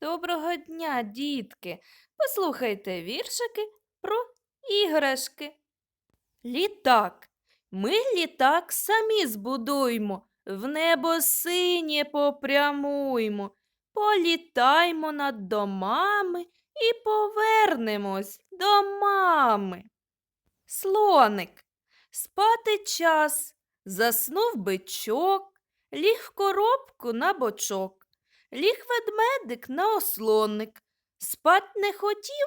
Доброго дня, дітки! Послухайте віршики про іграшки. Літак. Ми літак самі збудуймо, в небо синє попрямуймо, політаймо над домами і повернемось до мами. Слоник. Спати час, заснув бичок, ліг коробку на бочок. Ліг ведмедик на ослонник. Спать не хотів,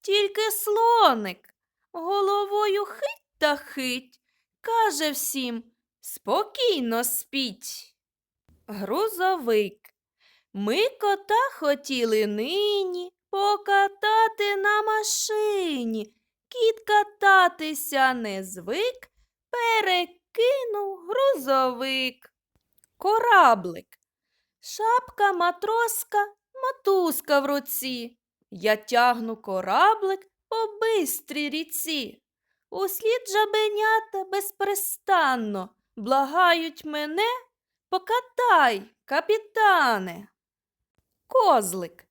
тільки слоник. Головою хить та хить, каже всім спокійно спіть. Грузовик. Ми кота хотіли нині покатати на машині. Кіт кататися не звик, перекинув грузовик. Кораблик. Шапка матроска, мотузка в руці. Я тягну кораблик по бистрій ріці. Услід жабенята безпрестанно благають мене, покатай, капітане. Козлик.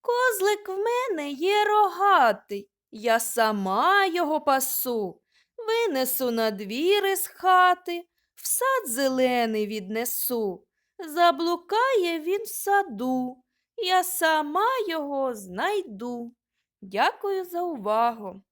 Козлик в мене є рогатий, я сама його пасу, винесу на двір із хати, в сад зелений віднесу. Заблукає він в саду, я сама його знайду. Дякую за увагу.